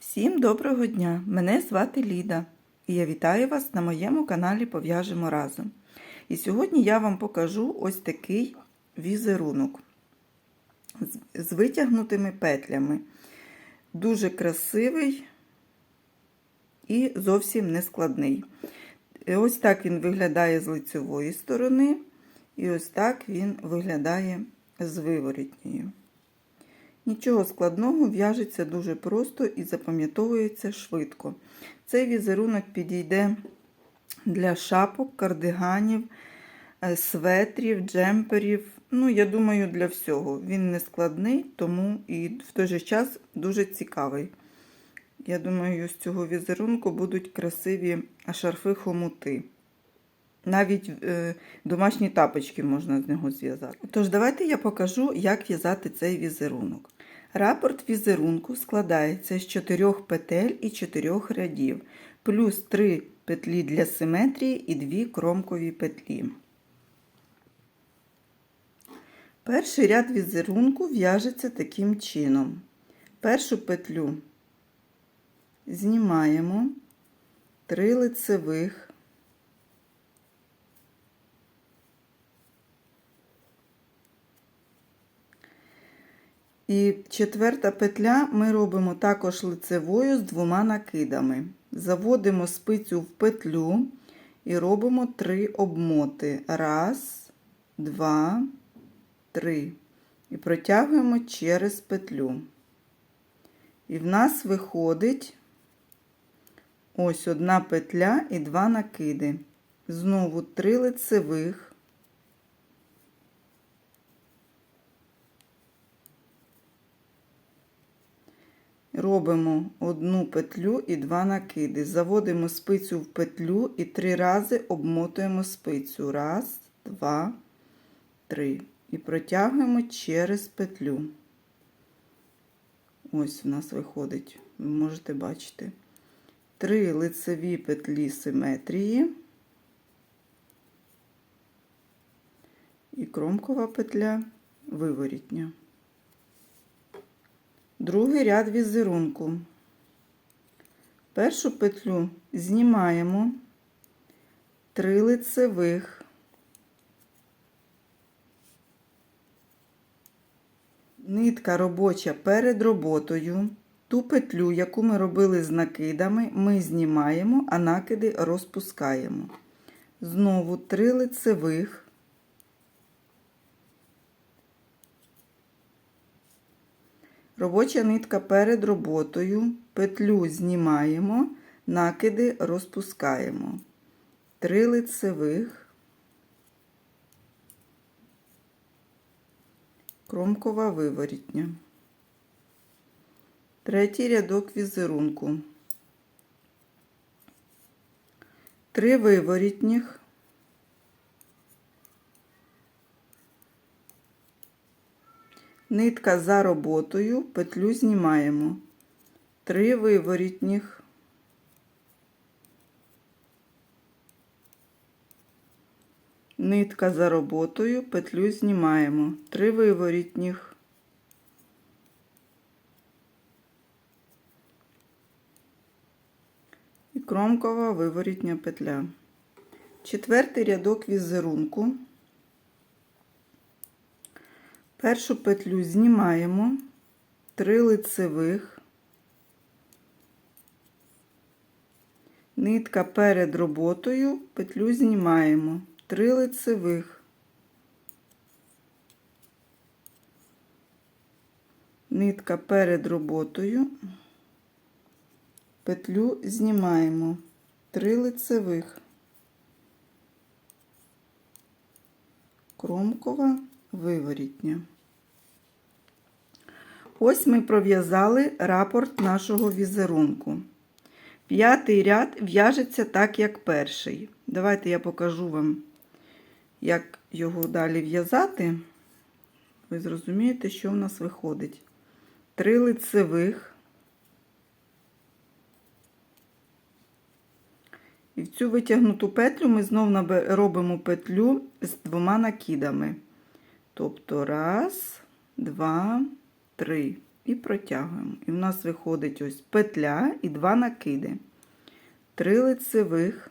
Всім доброго дня! Мене звати Ліда і я вітаю вас на моєму каналі Пов'яжемо разом. І сьогодні я вам покажу ось такий візерунок з- витягнутими петлями. Дуже красивий і зовсім не складний. Ось так він виглядає з лицевої сторони, і ось так він виглядає з виворітньою. Нічого складного, в'яжеться дуже просто і запам'ятовується швидко. Цей візерунок підійде для шапок, кардиганів, е, светрів, джемперів. Ну, я думаю, для всього. Він не складний, тому і в той же час дуже цікавий. Я думаю, з цього візерунку будуть красиві шарфи-хомути. Навіть е, домашні тапочки можна з нього зв'язати. Тож, давайте я покажу, як в'язати цей візерунок. Рапорт візерунку складається з 4 петель і 4 рядів, плюс 3 петлі для симетрії і 2 кромкові петлі. Перший ряд візерунку в'яжеться таким чином. Першу петлю знімаємо 3 лицевих. І четверта петля ми робимо також лицевою з двома накидами. Заводимо спицю в петлю і робимо три обмоти. Раз, два, три. І протягуємо через петлю. І в нас виходить ось одна петля і два накиди. Знову три лицевих. Робимо одну петлю і два накиди. Заводимо спицю в петлю і три рази обмотуємо спицю. Раз, два, три. І протягуємо через петлю. Ось в нас виходить, ви можете бачити. Три лицеві петлі симетрії. І кромкова петля виворітня. Другий ряд візерунку. Першу петлю знімаємо три лицевих, нитка робоча перед роботою. Ту петлю, яку ми робили з накидами, ми знімаємо, а накиди розпускаємо. Знову три лицевих. Робоча нитка перед роботою, петлю знімаємо, накиди розпускаємо. Три лицевих, кромкова виворітня. Третій рядок візерунку. Три виворітніх. Нитка за роботою, петлю знімаємо. Три виворітніх. Нитка за роботою, петлю знімаємо. Три виворітніх. І кромкова виворітня петля. Четвертий рядок візерунку. Першу петлю знімаємо, три лицевих, нитка перед роботою, петлю знімаємо, три лицевих, нитка перед роботою, петлю знімаємо, три лицевих, кромкова виворітня. Ось ми пров'язали рапорт нашого візерунку. П'ятий ряд в'яжеться так, як перший. Давайте я покажу вам, як його далі в'язати. Ви зрозумієте, що в нас виходить. Три лицевих. І в цю витягнуту петлю ми знову робимо петлю з двома накидами. Тобто раз, два, три. і протягуємо. І в нас виходить ось петля і два накиди. Три лицевих.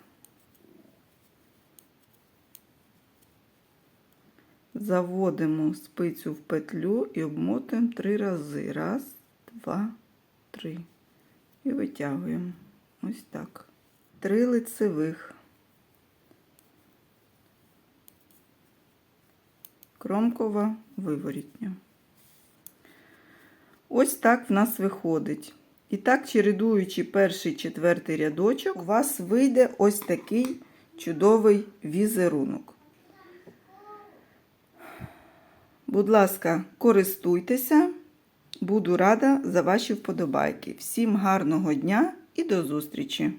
Заводимо спицю в петлю і обмотуємо три рази. Раз, два, три. І витягуємо. Ось так. Три лицевих. Кромкова виворітня. Ось так в нас виходить. І так, чередуючи перший четвертий рядочок, у вас вийде ось такий чудовий візерунок. Будь ласка, користуйтеся. Буду рада за ваші вподобайки. Всім гарного дня і до зустрічі!